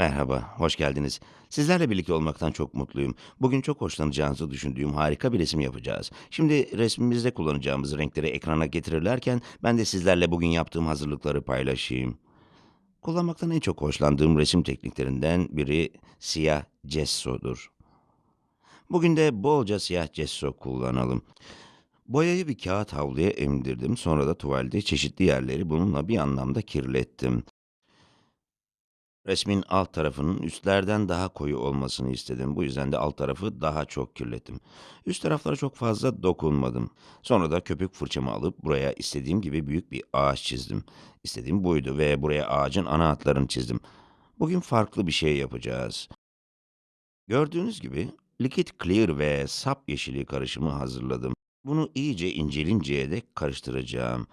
Merhaba, hoş geldiniz. Sizlerle birlikte olmaktan çok mutluyum. Bugün çok hoşlanacağınızı düşündüğüm harika bir resim yapacağız. Şimdi resmimizde kullanacağımız renkleri ekrana getirirlerken ben de sizlerle bugün yaptığım hazırlıkları paylaşayım. Kullanmaktan en çok hoşlandığım resim tekniklerinden biri siyah gessodur. Bugün de bolca siyah gesso kullanalım. Boyayı bir kağıt havluya emdirdim. Sonra da tuvalde çeşitli yerleri bununla bir anlamda kirlettim. Resmin alt tarafının üstlerden daha koyu olmasını istedim. Bu yüzden de alt tarafı daha çok kirlettim. Üst taraflara çok fazla dokunmadım. Sonra da köpük fırçamı alıp buraya istediğim gibi büyük bir ağaç çizdim. İstediğim buydu ve buraya ağacın ana hatlarını çizdim. Bugün farklı bir şey yapacağız. Gördüğünüz gibi likit clear ve sap yeşili karışımı hazırladım. Bunu iyice incelinceye dek karıştıracağım.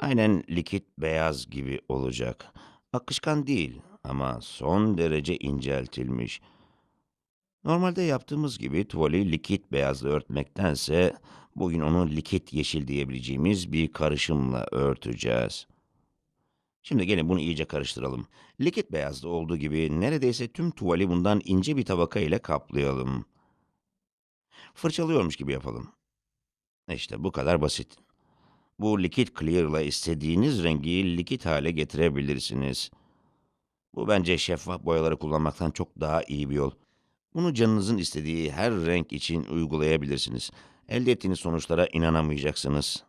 Aynen likit beyaz gibi olacak. Akışkan değil ama son derece inceltilmiş. Normalde yaptığımız gibi tuvali likit beyazla örtmektense bugün onu likit yeşil diyebileceğimiz bir karışımla örteceğiz. Şimdi gelin bunu iyice karıştıralım. Likit beyazda olduğu gibi neredeyse tüm tuvali bundan ince bir tabaka ile kaplayalım. Fırçalıyormuş gibi yapalım. İşte bu kadar basit. Bu likit clear'la istediğiniz rengi likit hale getirebilirsiniz. Bu bence şeffaf boyaları kullanmaktan çok daha iyi bir yol. Bunu canınızın istediği her renk için uygulayabilirsiniz. Elde ettiğiniz sonuçlara inanamayacaksınız.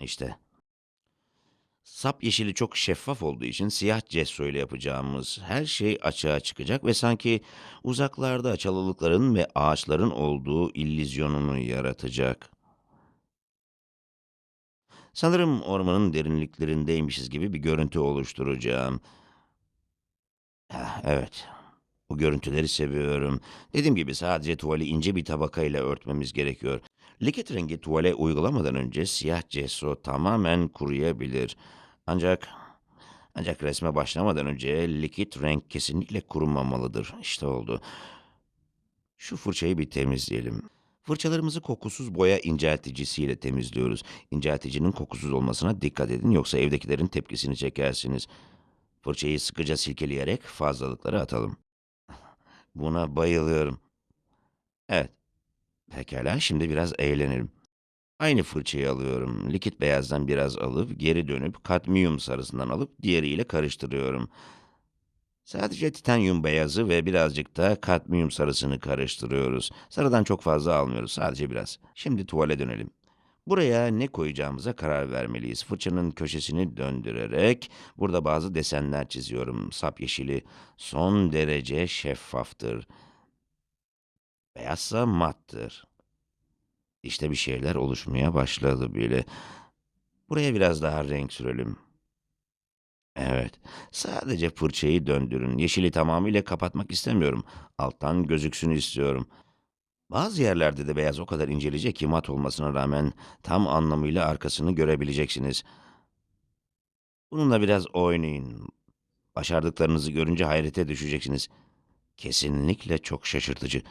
İşte. Sap yeşili çok şeffaf olduğu için siyah gesso ile yapacağımız her şey açığa çıkacak ve sanki uzaklarda çalılıkların ve ağaçların olduğu illüzyonunu yaratacak. Sanırım ormanın derinliklerindeymişiz gibi bir görüntü oluşturacağım. Ah, Evet, bu görüntüleri seviyorum. Dediğim gibi sadece tuvali ince bir tabakayla örtmemiz gerekiyor. Likit rengi tuvale uygulamadan önce siyah gesso tamamen kuruyabilir. Ancak ancak resme başlamadan önce likit renk kesinlikle kurumamalıdır. İşte oldu. Şu fırçayı bir temizleyelim. Fırçalarımızı kokusuz boya incelticisiyle temizliyoruz. İncelticinin kokusuz olmasına dikkat edin yoksa evdekilerin tepkisini çekersiniz. Fırçayı sıkıca silkeleyerek fazlalıkları atalım. Buna bayılıyorum. Evet. Pekala şimdi biraz eğlenelim. Aynı fırçayı alıyorum. Likit beyazdan biraz alıp geri dönüp kadmiyum sarısından alıp diğeriyle karıştırıyorum. Sadece titanyum beyazı ve birazcık da kadmiyum sarısını karıştırıyoruz. Sarıdan çok fazla almıyoruz, sadece biraz. Şimdi tuvale dönelim. Buraya ne koyacağımıza karar vermeliyiz. Fırçanın köşesini döndürerek burada bazı desenler çiziyorum. Sap yeşili son derece şeffaftır. Beyazsa mattır. İşte bir şeyler oluşmaya başladı bile. Buraya biraz daha renk sürelim. Evet, sadece fırçayı döndürün. Yeşili tamamıyla kapatmak istemiyorum. Alttan gözüksün istiyorum. Bazı yerlerde de beyaz o kadar inceleyecek ki mat olmasına rağmen tam anlamıyla arkasını görebileceksiniz. Bununla biraz oynayın. Başardıklarınızı görünce hayrete düşeceksiniz. Kesinlikle çok şaşırtıcı.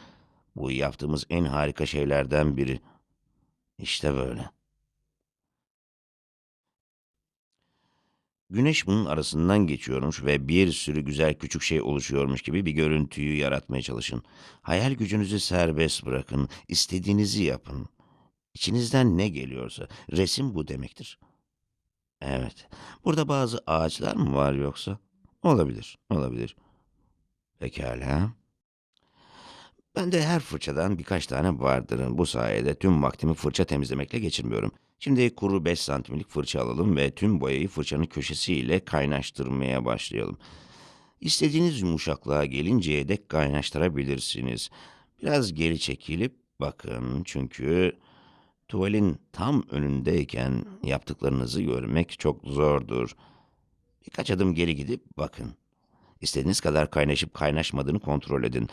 Bu yaptığımız en harika şeylerden biri. İşte böyle. Güneş bunun arasından geçiyormuş ve bir sürü güzel küçük şey oluşuyormuş gibi bir görüntüyü yaratmaya çalışın. Hayal gücünüzü serbest bırakın, istediğinizi yapın. İçinizden ne geliyorsa, resim bu demektir. Evet, burada bazı ağaçlar mı var yoksa? Olabilir, olabilir. Pekala. Ben de her fırçadan birkaç tane vardır. Bu sayede tüm vaktimi fırça temizlemekle geçirmiyorum. Şimdi kuru 5 santimlik fırça alalım ve tüm boyayı fırçanın köşesiyle kaynaştırmaya başlayalım. İstediğiniz yumuşaklığa gelinceye dek kaynaştırabilirsiniz. Biraz geri çekilip bakın çünkü tuvalin tam önündeyken yaptıklarınızı görmek çok zordur. Birkaç adım geri gidip bakın. İstediğiniz kadar kaynaşıp kaynaşmadığını kontrol edin.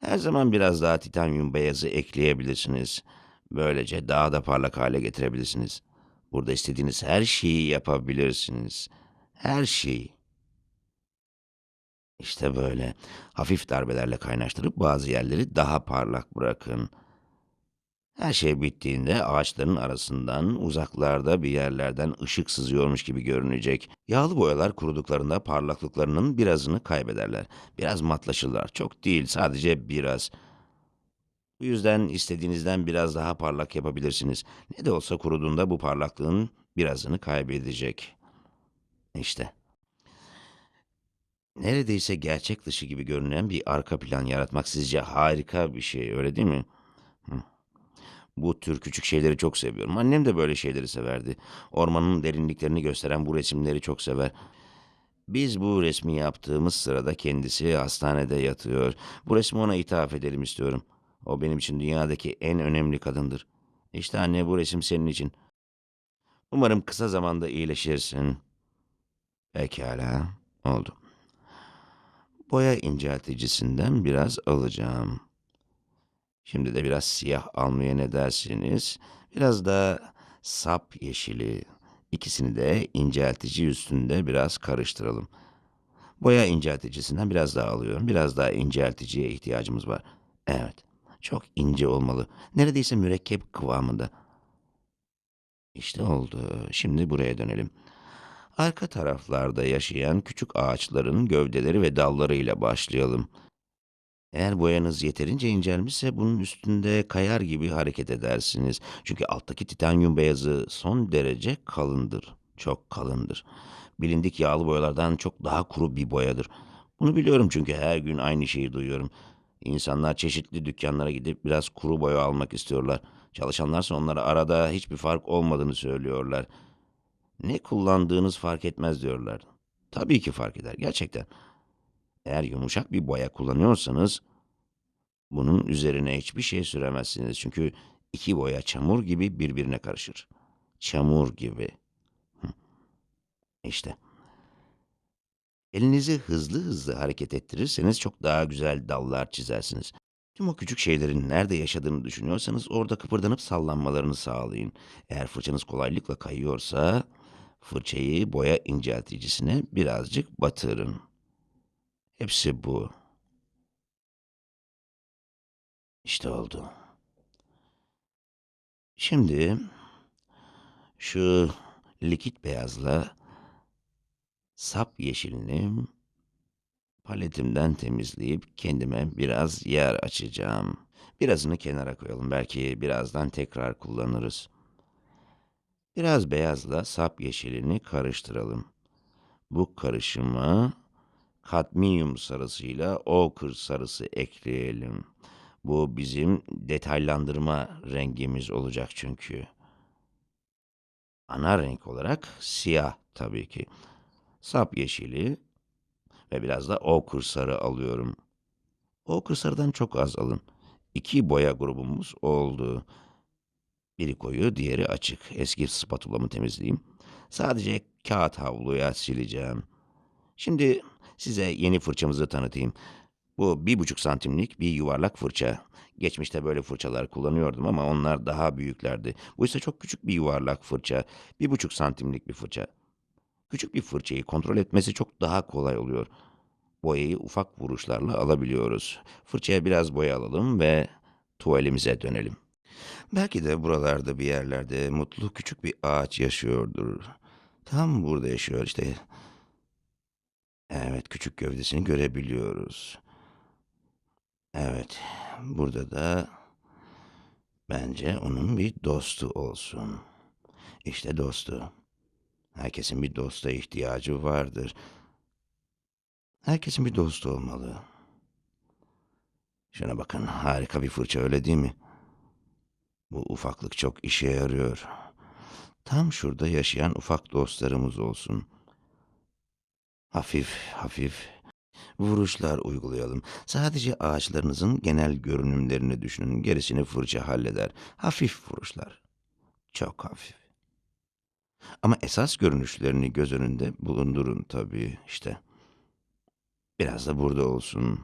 Her zaman biraz daha titanyum beyazı ekleyebilirsiniz. Böylece daha da parlak hale getirebilirsiniz. Burada istediğiniz her şeyi yapabilirsiniz. Her şeyi. İşte böyle. Hafif darbelerle kaynaştırıp bazı yerleri daha parlak bırakın. Her şey bittiğinde ağaçların arasından uzaklarda bir yerlerden ışık sızıyormuş gibi görünecek. Yağlı boyalar kuruduklarında parlaklıklarının birazını kaybederler. Biraz matlaşırlar. Çok değil, sadece biraz. Bu yüzden istediğinizden biraz daha parlak yapabilirsiniz. Ne de olsa kuruduğunda bu parlaklığın birazını kaybedecek. İşte. Neredeyse gerçek dışı gibi görünen bir arka plan yaratmak sizce harika bir şey, öyle değil mi? Bu tür küçük şeyleri çok seviyorum. Annem de böyle şeyleri severdi. Ormanın derinliklerini gösteren bu resimleri çok sever. Biz bu resmi yaptığımız sırada kendisi hastanede yatıyor. Bu resmi ona ithaf edelim istiyorum. O benim için dünyadaki en önemli kadındır. İşte anne bu resim senin için. Umarım kısa zamanda iyileşirsin. Pekala, oldu. Boya incelticisinden biraz alacağım. Şimdi de biraz siyah almaya ne dersiniz? Biraz da sap yeşili. İkisini de inceltici üstünde biraz karıştıralım. Boya incelticisinden biraz daha alıyorum. Biraz daha incelticiye ihtiyacımız var. Evet, çok ince olmalı. Neredeyse mürekkep kıvamında. İşte oldu. Şimdi buraya dönelim. Arka taraflarda yaşayan küçük ağaçların gövdeleri ve dallarıyla başlayalım. Eğer boyanız yeterince incelmişse bunun üstünde kayar gibi hareket edersiniz. Çünkü alttaki titanyum beyazı son derece kalındır. Çok kalındır. Bilindik yağlı boyalardan çok daha kuru bir boyadır. Bunu biliyorum çünkü her gün aynı şeyi duyuyorum. İnsanlar çeşitli dükkanlara gidip biraz kuru boya almak istiyorlar. Çalışanlarsa onlara arada hiçbir fark olmadığını söylüyorlar. Ne kullandığınız fark etmez diyorlar. Tabii ki fark eder gerçekten. Eğer yumuşak bir boya kullanıyorsanız bunun üzerine hiçbir şey süremezsiniz. Çünkü iki boya çamur gibi birbirine karışır. Çamur gibi. İşte. Elinizi hızlı hızlı hareket ettirirseniz çok daha güzel dallar çizersiniz. Tüm o küçük şeylerin nerede yaşadığını düşünüyorsanız orada kıpırdanıp sallanmalarını sağlayın. Eğer fırçanız kolaylıkla kayıyorsa fırçayı boya incelticisine birazcık batırın. Hepsi bu. İşte oldu. Şimdi şu likit beyazla sap yeşilini paletimden temizleyip kendime biraz yer açacağım. Birazını kenara koyalım. Belki birazdan tekrar kullanırız. Biraz beyazla sap yeşilini karıştıralım. Bu karışıma kadmiyum sarısıyla ochre sarısı ekleyelim. Bu bizim detaylandırma rengimiz olacak çünkü. Ana renk olarak siyah tabii ki. Sap yeşili ve biraz da ochre sarı alıyorum. Ochre sarıdan çok az alın. İki boya grubumuz oldu. Biri koyu, diğeri açık. Eski spatulamı temizleyeyim. Sadece kağıt havluya sileceğim. Şimdi size yeni fırçamızı tanıtayım. Bu bir buçuk santimlik bir yuvarlak fırça. Geçmişte böyle fırçalar kullanıyordum ama onlar daha büyüklerdi. Bu ise çok küçük bir yuvarlak fırça. Bir buçuk santimlik bir fırça. Küçük bir fırçayı kontrol etmesi çok daha kolay oluyor. Boyayı ufak vuruşlarla alabiliyoruz. Fırçaya biraz boya alalım ve tuvalimize dönelim. Belki de buralarda bir yerlerde mutlu küçük bir ağaç yaşıyordur. Tam burada yaşıyor işte. Evet, küçük gövdesini görebiliyoruz. Evet, burada da bence onun bir dostu olsun. İşte dostu. Herkesin bir dosta ihtiyacı vardır. Herkesin bir dostu olmalı. Şuna bakın, harika bir fırça öyle değil mi? Bu ufaklık çok işe yarıyor. Tam şurada yaşayan ufak dostlarımız olsun. Hafif hafif vuruşlar uygulayalım. Sadece ağaçlarınızın genel görünümlerini düşünün. Gerisini fırça halleder. Hafif vuruşlar. Çok hafif. Ama esas görünüşlerini göz önünde bulundurun tabii işte. Biraz da burada olsun.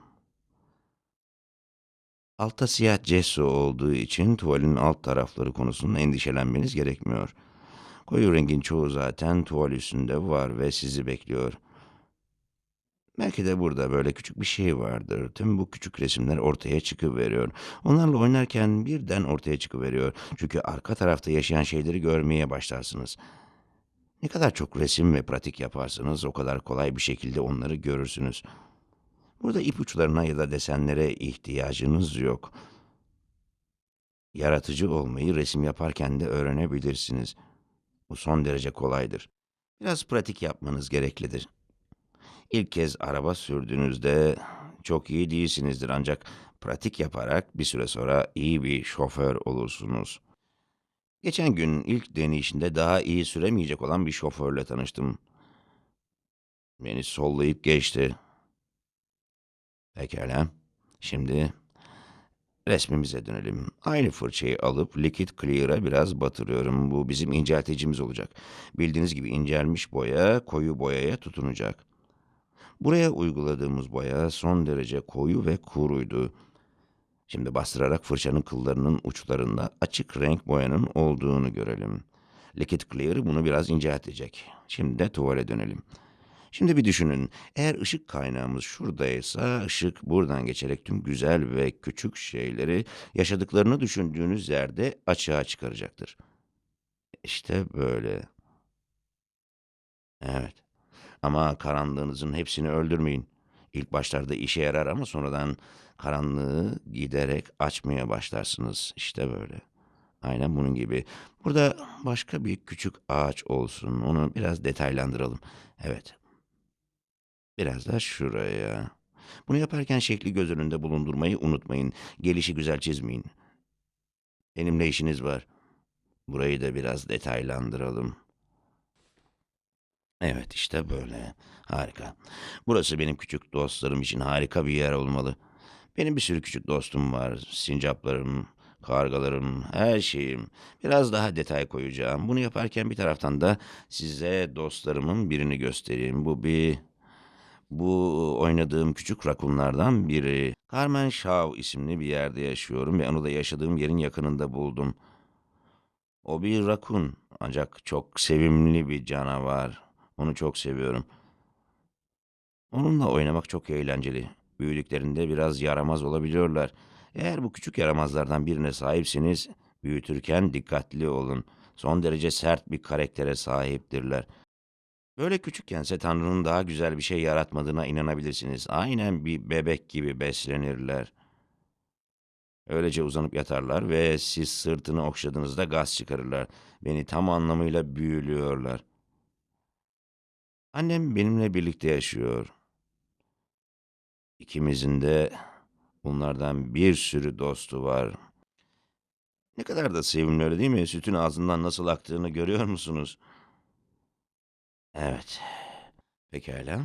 Altta siyah gesso olduğu için tuvalin alt tarafları konusunda endişelenmeniz gerekmiyor. Koyu rengin çoğu zaten tuval üstünde var ve sizi bekliyor. Belki de burada böyle küçük bir şey vardır. Tüm bu küçük resimler ortaya çıkıveriyor. Onlarla oynarken birden ortaya çıkıveriyor. Çünkü arka tarafta yaşayan şeyleri görmeye başlarsınız. Ne kadar çok resim ve pratik yaparsanız o kadar kolay bir şekilde onları görürsünüz. Burada ipuçlarına ya da desenlere ihtiyacınız yok. Yaratıcı olmayı resim yaparken de öğrenebilirsiniz. Bu son derece kolaydır. Biraz pratik yapmanız gereklidir. İlk kez araba sürdüğünüzde çok iyi değilsinizdir ancak pratik yaparak bir süre sonra iyi bir şoför olursunuz. Geçen gün ilk deneyişinde daha iyi süremeyecek olan bir şoförle tanıştım. Beni sollayıp geçti. Pekala. Şimdi resmimize dönelim. Aynı fırçayı alıp Liquid Clear'a biraz batırıyorum. Bu bizim incelticimiz olacak. Bildiğiniz gibi incelmiş boya koyu boyaya tutunacak. Buraya uyguladığımız boya son derece koyu ve kuruydu. Şimdi bastırarak fırçanın kıllarının uçlarında açık renk boyanın olduğunu görelim. Liquid Clear bunu biraz inceltecek. Şimdi de tuvale dönelim. Şimdi bir düşünün. Eğer ışık kaynağımız şuradaysa ışık buradan geçerek tüm güzel ve küçük şeyleri yaşadıklarını düşündüğünüz yerde açığa çıkaracaktır. İşte böyle. Evet. Ama karanlığınızın hepsini öldürmeyin. İlk başlarda işe yarar ama sonradan karanlığı giderek açmaya başlarsınız. İşte böyle. Aynen bunun gibi. Burada başka bir küçük ağaç olsun. Onu biraz detaylandıralım. Evet. Biraz da şuraya. Bunu yaparken şekli göz önünde bulundurmayı unutmayın. Gelişi güzel çizmeyin. Benimle işiniz var. Burayı da biraz detaylandıralım. Evet işte böyle. Harika. Burası benim küçük dostlarım için harika bir yer olmalı. Benim bir sürü küçük dostum var. Sincaplarım, kargalarım, her şeyim. Biraz daha detay koyacağım. Bunu yaparken bir taraftan da size dostlarımın birini göstereyim. Bu bir... Bu oynadığım küçük rakunlardan biri. Carmen Shaw isimli bir yerde yaşıyorum ve onu da yaşadığım yerin yakınında buldum. O bir rakun ancak çok sevimli bir canavar. Onu çok seviyorum. Onunla oynamak çok eğlenceli. Büyüdüklerinde biraz yaramaz olabiliyorlar. Eğer bu küçük yaramazlardan birine sahipseniz, büyütürken dikkatli olun. Son derece sert bir karaktere sahiptirler. Böyle küçükkense Tanrı'nın daha güzel bir şey yaratmadığına inanabilirsiniz. Aynen bir bebek gibi beslenirler. Öylece uzanıp yatarlar ve siz sırtını okşadığınızda gaz çıkarırlar. Beni tam anlamıyla büyülüyorlar. Annem benimle birlikte yaşıyor. İkimizin de bunlardan bir sürü dostu var. Ne kadar da sevimli öyle değil mi? Sütün ağzından nasıl aktığını görüyor musunuz? Evet. Pekala.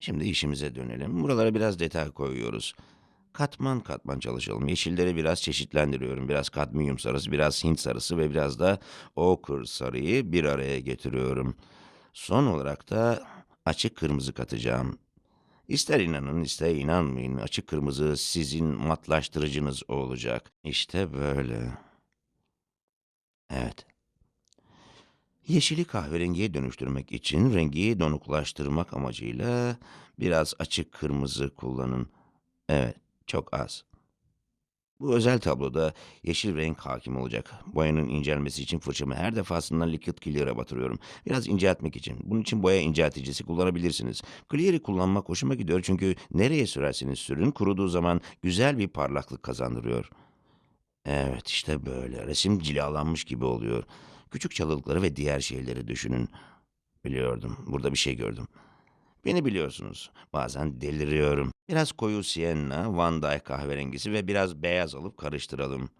Şimdi işimize dönelim. Buralara biraz detay koyuyoruz. Katman katman çalışalım. Yeşilleri biraz çeşitlendiriyorum. Biraz kadmiyum sarısı, biraz Hint sarısı ve biraz da ochre sarıyı bir araya getiriyorum. Son olarak da açık kırmızı katacağım. İster inanın ister inanmayın açık kırmızı sizin matlaştırıcınız olacak. İşte böyle. Evet. Yeşili kahverengiye dönüştürmek için rengi donuklaştırmak amacıyla biraz açık kırmızı kullanın. Evet, çok az. Bu özel tabloda yeşil renk hakim olacak. Boyanın incelmesi için fırçamı her defasında Liquid Clear'a batırıyorum. Biraz inceltmek için. Bunun için boya incelticisi kullanabilirsiniz. Clear'i kullanmak hoşuma gidiyor çünkü nereye sürerseniz sürün kuruduğu zaman güzel bir parlaklık kazandırıyor. Evet işte böyle. Resim cilalanmış gibi oluyor. Küçük çalılıkları ve diğer şeyleri düşünün. Biliyordum. Burada bir şey gördüm. Beni biliyorsunuz. Bazen deliriyorum. Biraz koyu sienna, Van Dyke kahverengisi ve biraz beyaz alıp karıştıralım.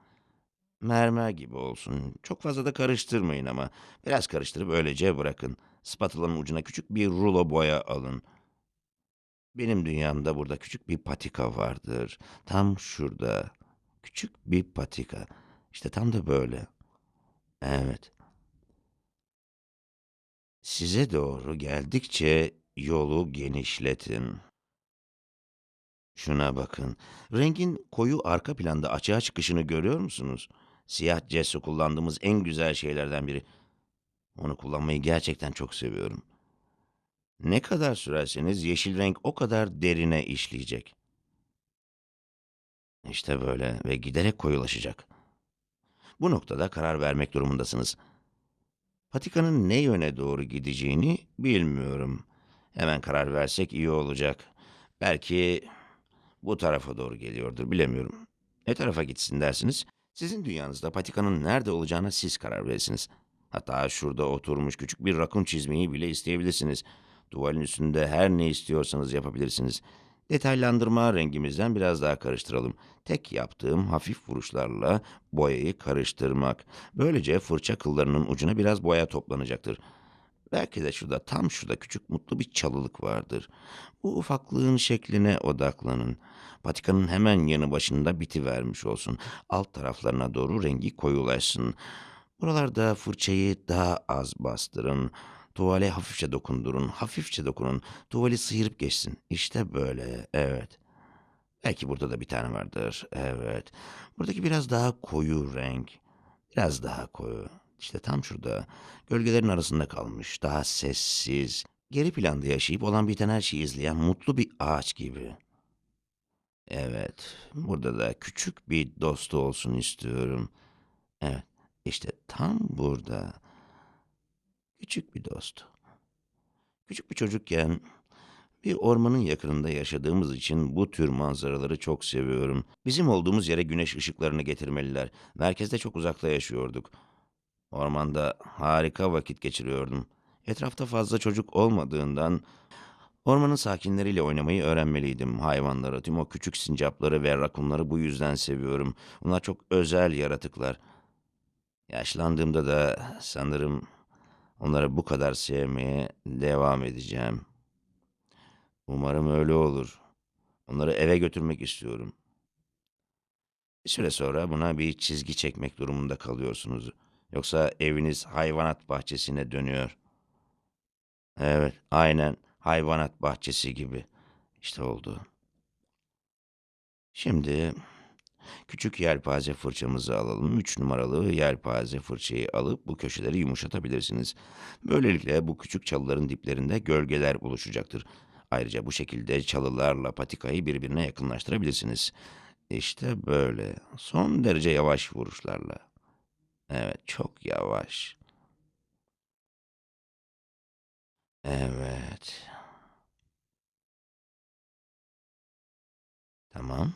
Mermer gibi olsun. Çok fazla da karıştırmayın ama. Biraz karıştırıp öylece bırakın. Spatulanın ucuna küçük bir rulo boya alın. Benim dünyamda burada küçük bir patika vardır. Tam şurada. Küçük bir patika. İşte tam da böyle. Evet. Size doğru geldikçe yolu genişletin. Şuna bakın. Rengin koyu arka planda açığa çıkışını görüyor musunuz? Siyah gesso kullandığımız en güzel şeylerden biri. Onu kullanmayı gerçekten çok seviyorum. Ne kadar sürerseniz yeşil renk o kadar derine işleyecek. İşte böyle ve giderek koyulaşacak. Bu noktada karar vermek durumundasınız. Patikanın ne yöne doğru gideceğini bilmiyorum. Hemen karar versek iyi olacak. Belki bu tarafa doğru geliyordur, bilemiyorum. Ne tarafa gitsin dersiniz? Sizin dünyanızda patikanın nerede olacağına siz karar verirsiniz. Hatta şurada oturmuş küçük bir rakun çizmeyi bile isteyebilirsiniz. Tuvalin üstünde her ne istiyorsanız yapabilirsiniz. Detaylandırma rengimizden biraz daha karıştıralım. Tek yaptığım hafif vuruşlarla boyayı karıştırmak. Böylece fırça kıllarının ucuna biraz boya toplanacaktır. Belki de şurada tam şurada küçük mutlu bir çalılık vardır. Bu ufaklığın şekline odaklanın. Patikanın hemen yanı başında biti vermiş olsun. Alt taraflarına doğru rengi koyulaşsın. Buralarda fırçayı daha az bastırın. Tuvale hafifçe dokundurun, hafifçe dokunun. Tuvali sıyırıp geçsin. İşte böyle, evet. Belki burada da bir tane vardır, evet. Buradaki biraz daha koyu renk. Biraz daha koyu. İşte tam şurada. Gölgelerin arasında kalmış, daha sessiz. Geri planda yaşayıp olan biten her şeyi izleyen mutlu bir ağaç gibi. Evet, burada da küçük bir dostu olsun istiyorum. Evet, işte tam burada. Küçük bir dost. Küçük bir çocukken bir ormanın yakınında yaşadığımız için bu tür manzaraları çok seviyorum. Bizim olduğumuz yere güneş ışıklarını getirmeliler. Merkezde çok uzakta yaşıyorduk. Ormanda harika vakit geçiriyordum. Etrafta fazla çocuk olmadığından ormanın sakinleriyle oynamayı öğrenmeliydim. Hayvanları, tüm o küçük sincapları ve rakunları bu yüzden seviyorum. Bunlar çok özel yaratıklar. Yaşlandığımda da sanırım onları bu kadar sevmeye devam edeceğim. Umarım öyle olur. Onları eve götürmek istiyorum. Bir süre sonra buna bir çizgi çekmek durumunda kalıyorsunuz. Yoksa eviniz hayvanat bahçesine dönüyor. Evet, aynen hayvanat bahçesi gibi. İşte oldu. Şimdi küçük yelpaze fırçamızı alalım. Üç numaralı yelpaze fırçayı alıp bu köşeleri yumuşatabilirsiniz. Böylelikle bu küçük çalıların diplerinde gölgeler oluşacaktır. Ayrıca bu şekilde çalılarla patikayı birbirine yakınlaştırabilirsiniz. İşte böyle. Son derece yavaş vuruşlarla. Evet, çok yavaş. Evet. Tamam.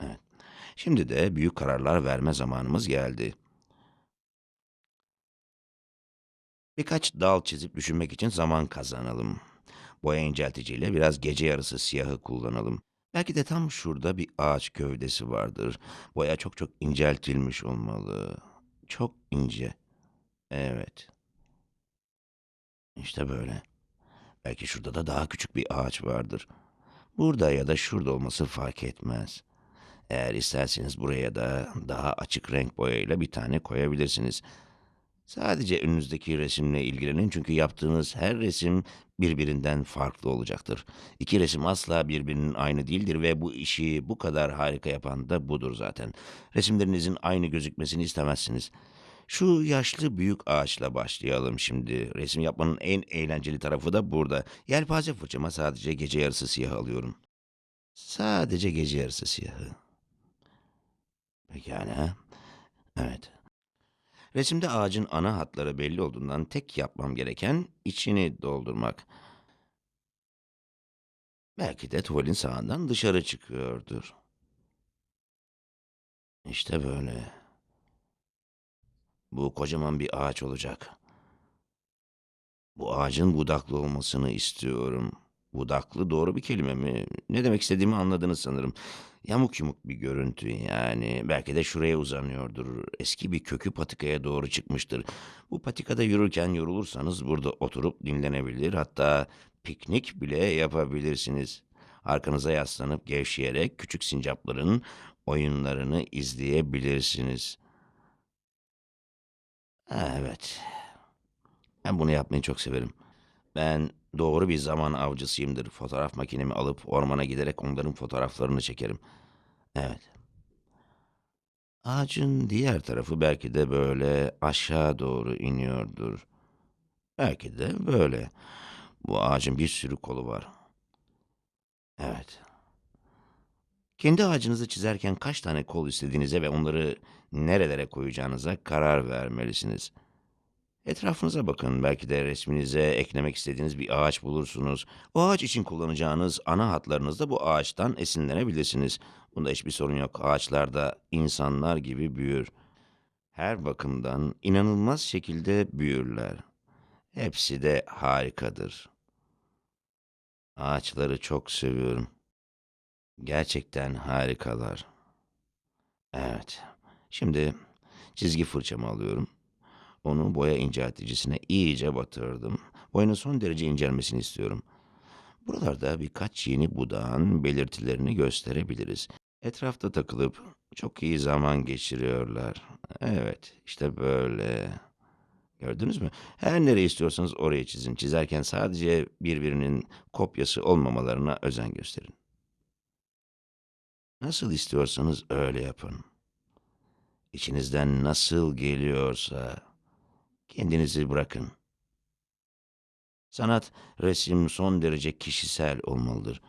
Evet. Şimdi de büyük kararlar verme zamanımız geldi. Birkaç dal çizip düşünmek için zaman kazanalım. Boya incelticiyle biraz gece yarısı siyahı kullanalım. Belki de tam şurada bir ağaç gövdesi vardır. Boya çok çok inceltilmiş olmalı. Çok ince. Evet. İşte böyle. Belki şurada da daha küçük bir ağaç vardır. Burada ya da şurada olması fark etmez. Eğer isterseniz buraya da daha açık renk boyayla bir tane koyabilirsiniz. Sadece önünüzdeki resimle ilgilenin çünkü yaptığınız her resim birbirinden farklı olacaktır. İki resim asla birbirinin aynı değildir ve bu işi bu kadar harika yapan da budur zaten. Resimlerinizin aynı gözükmesini istemezsiniz. Şu yaşlı büyük ağaçla başlayalım şimdi. Resim yapmanın en eğlenceli tarafı da burada. Yelpaze fırçama sadece gece yarısı siyah alıyorum. Sadece gece yarısı siyahı. Pekala. Evet. Resimde ağacın ana hatları belli olduğundan tek yapmam gereken içini doldurmak. Belki de tuvalin sağından dışarı çıkıyordur. İşte böyle. Bu kocaman bir ağaç olacak. Bu ağacın budaklı olmasını istiyorum. Budaklı doğru bir kelime mi? Ne demek istediğimi anladınız sanırım. Yamuk yumuk bir görüntü yani. Belki de şuraya uzanıyordur. Eski bir kökü patikaya doğru çıkmıştır. Bu patikada yürürken yorulursanız burada oturup dinlenebilir. Hatta piknik bile yapabilirsiniz. Arkanıza yaslanıp gevşeyerek küçük sincapların oyunlarını izleyebilirsiniz. Evet. Ben bunu yapmayı çok severim. Ben doğru bir zaman avcısıyımdır. Fotoğraf makinemi alıp ormana giderek onların fotoğraflarını çekerim. Evet. Ağacın diğer tarafı belki de böyle aşağı doğru iniyordur. Belki de böyle. Bu ağacın bir sürü kolu var. Evet. Kendi ağacınızı çizerken kaç tane kol istediğinize ve onları nerelere koyacağınıza karar vermelisiniz. Etrafınıza bakın. Belki de resminize eklemek istediğiniz bir ağaç bulursunuz. O ağaç için kullanacağınız ana hatlarınızda bu ağaçtan esinlenebilirsiniz. Bunda hiçbir sorun yok. Ağaçlar da insanlar gibi büyür. Her bakımdan inanılmaz şekilde büyürler. Hepsi de harikadır. Ağaçları çok seviyorum. Gerçekten harikalar. Evet. Şimdi çizgi fırçamı alıyorum. Onu boya incelticisine iyice batırdım. Boyanın son derece incelmesini istiyorum. Buralarda birkaç yeni budağın belirtilerini gösterebiliriz. Etrafta takılıp çok iyi zaman geçiriyorlar. Evet, işte böyle. Gördünüz mü? Her nereye istiyorsanız oraya çizin. Çizerken sadece birbirinin kopyası olmamalarına özen gösterin. Nasıl istiyorsanız öyle yapın. İçinizden nasıl geliyorsa kendinizi bırakın. Sanat, resim son derece kişisel olmalıdır.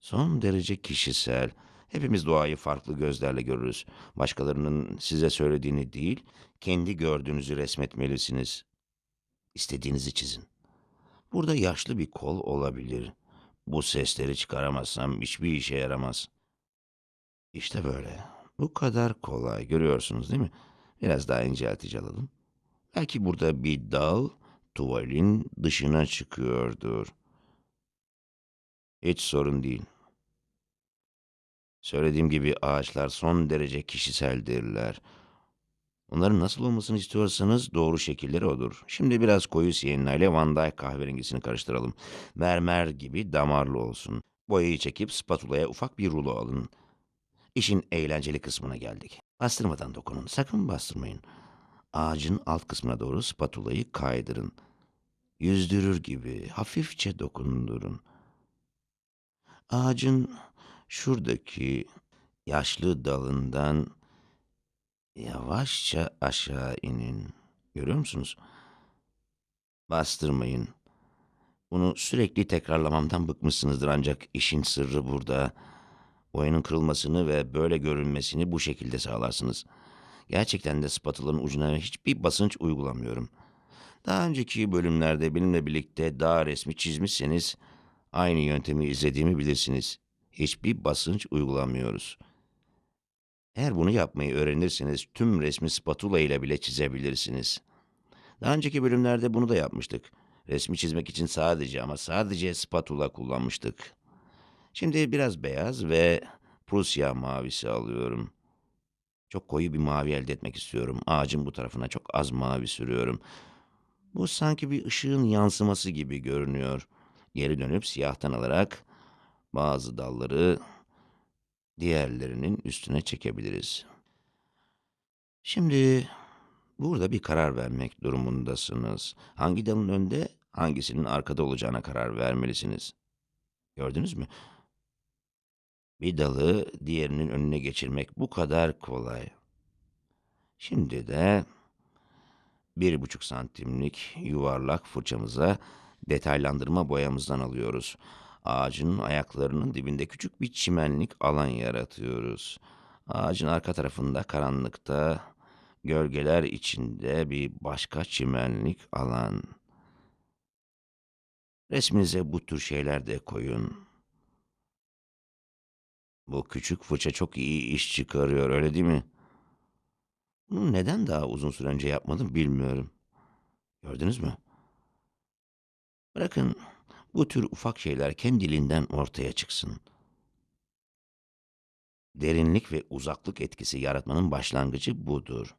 Son derece kişisel. Hepimiz doğayı farklı gözlerle görürüz. Başkalarının size söylediğini değil, kendi gördüğünüzü resmetmelisiniz. İstediğinizi çizin. Burada yaşlı bir kol olabilir. Bu sesleri çıkaramazsam hiçbir işe yaramaz. İşte böyle. Bu kadar kolay. Görüyorsunuz değil mi? Biraz daha inceltici alalım. Belki burada bir dal tuvalin dışına çıkıyordur. Hiç sorun değil. Söylediğim gibi ağaçlar son derece kişiseldirler. Onların nasıl olmasını istiyorsanız doğru şekilleri odur. Şimdi biraz koyu siyenna ile Van Dyke kahverengisini karıştıralım. Mermer gibi damarlı olsun. Boyayı çekip spatulaya ufak bir rulo alın. İşin eğlenceli kısmına geldik. Bastırmadan dokunun. Sakın bastırmayın. Ağacın alt kısmına doğru spatulayı kaydırın. Yüzdürür gibi hafifçe dokundurun. Ağacın şuradaki yaşlı dalından yavaşça aşağı inin. Görüyor musunuz? Bastırmayın. Bunu sürekli tekrarlamamdan bıkmışsınızdır ancak işin sırrı burada. Boyanın kırılmasını ve böyle görünmesini bu şekilde sağlarsınız. Gerçekten de spatulanın ucuna hiçbir basınç uygulamıyorum. Daha önceki bölümlerde benimle birlikte dağ resmi çizmişseniz aynı yöntemi izlediğimi bilirsiniz. Hiçbir basınç uygulamıyoruz. Eğer bunu yapmayı öğrenirseniz tüm resmi spatula ile bile çizebilirsiniz. Daha önceki bölümlerde bunu da yapmıştık. Resmi çizmek için sadece ama sadece spatula kullanmıştık. Şimdi biraz beyaz ve Prusya mavisi alıyorum. Çok koyu bir mavi elde etmek istiyorum. Ağacın bu tarafına çok az mavi sürüyorum. Bu sanki bir ışığın yansıması gibi görünüyor. Geri dönüp siyahtan alarak bazı dalları diğerlerinin üstüne çekebiliriz. Şimdi burada bir karar vermek durumundasınız. Hangi dalın önde, hangisinin arkada olacağına karar vermelisiniz. Gördünüz mü? Bir dalı diğerinin önüne geçirmek bu kadar kolay. Şimdi de bir buçuk santimlik yuvarlak fırçamıza detaylandırma boyamızdan alıyoruz. Ağacın ayaklarının dibinde küçük bir çimenlik alan yaratıyoruz. Ağacın arka tarafında karanlıkta gölgeler içinde bir başka çimenlik alan. Resminize bu tür şeyler de koyun. Bu küçük fırça çok iyi iş çıkarıyor, öyle değil mi? Bunu neden daha uzun süre önce yapmadım bilmiyorum. Gördünüz mü? Bırakın bu tür ufak şeyler kendiliğinden ortaya çıksın. Derinlik ve uzaklık etkisi yaratmanın başlangıcı budur.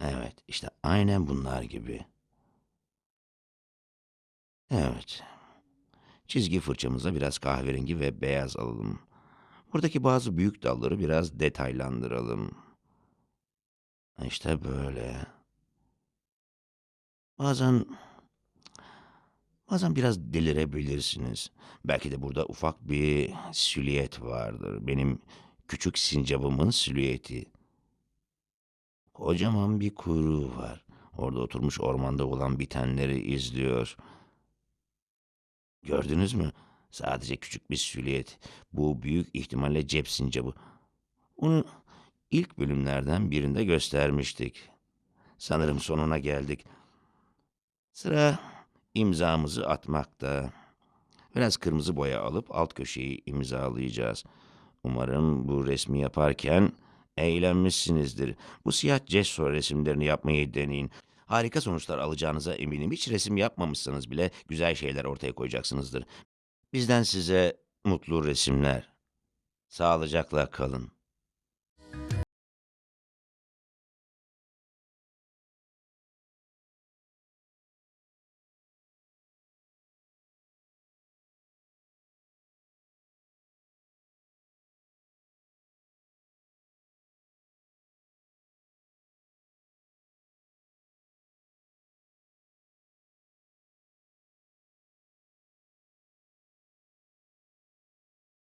Evet, işte aynen bunlar gibi. Evet. Çizgi fırçamıza biraz kahverengi ve beyaz alalım. Buradaki bazı büyük dalları biraz detaylandıralım. İşte böyle. Bazen bazen biraz delirebilirsiniz. Belki de burada ufak bir silüet vardır. Benim küçük sincabımın silüeti. Kocaman bir kuyruğu var. Orada oturmuş ormanda olan bitenleri izliyor. Gördünüz mü? Sadece küçük bir silüet. Bu büyük ihtimalle cep sincabı. Onu ilk bölümlerden birinde göstermiştik. Sanırım sonuna geldik. Sıra imzamızı atmakta. Biraz kırmızı boya alıp alt köşeyi imzalayacağız. Umarım bu resmi yaparken eğlenmişsinizdir. Bu siyah Cesso resimlerini yapmayı deneyin. Harika sonuçlar alacağınıza eminim. Hiç resim yapmamışsanız bile güzel şeyler ortaya koyacaksınızdır. Bizden size mutlu resimler. Sağlıcakla kalın.